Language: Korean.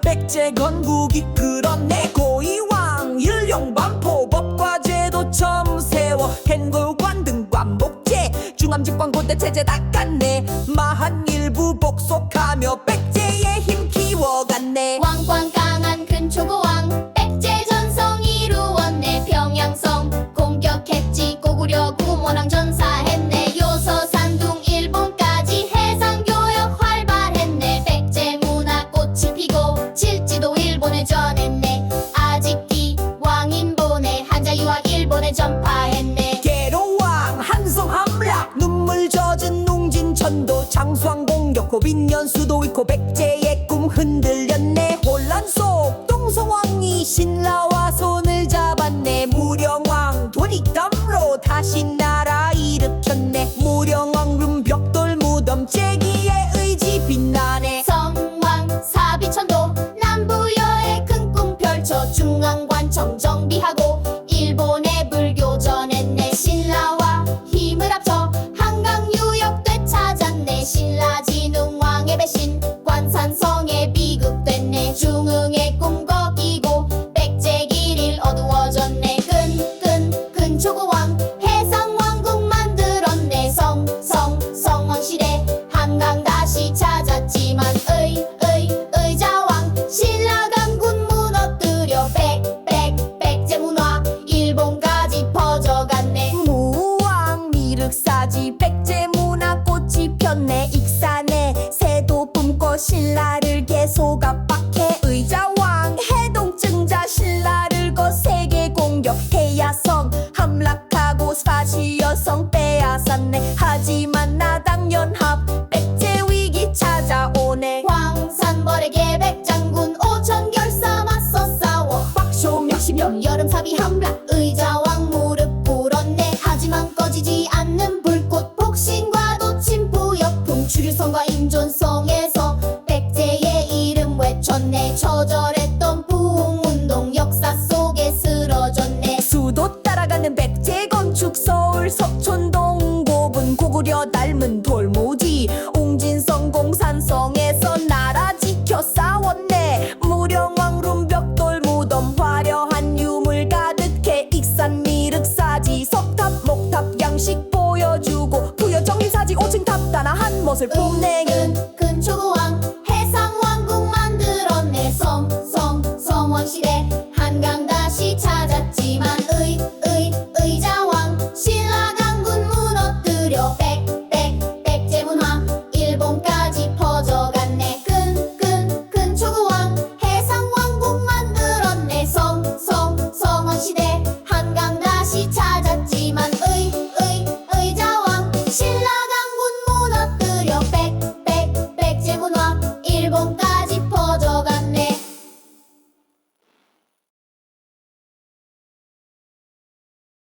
백제 건 국이 끌어내 고이왕 일용 반포 법과 제도 처음 세워. 행골관 등 관복제 중앙집권 고대 체제 닦았네. 마한 일부 복속하며 백제의 힘 키워갔네. 왕권 강한 근초고왕 백제 전성 이루었네. 평양성 공격했지. 고구려 구모랑 전사 장수왕 공격 고빈년 수도 있고 백제의 꿈 흔들렸네. 혼란 속 동성왕이 신라와 손을 십년 여름 사비 함락 의자왕 무릎 꿇었네. 하지만 꺼지지 않는 불꽃 복신과도 침부역풍 추류성과 임존성에서 백제의 이름 외쳤네. 처절했던 부흥운동 역사 속에 쓰러졌네. 수도 따라가는 백제 건축 서울 석촌동 고분 고구려 닮은 돌무 것을 뽐내는 근초고왕 그 해상왕국 만들었네 성성 성왕시대.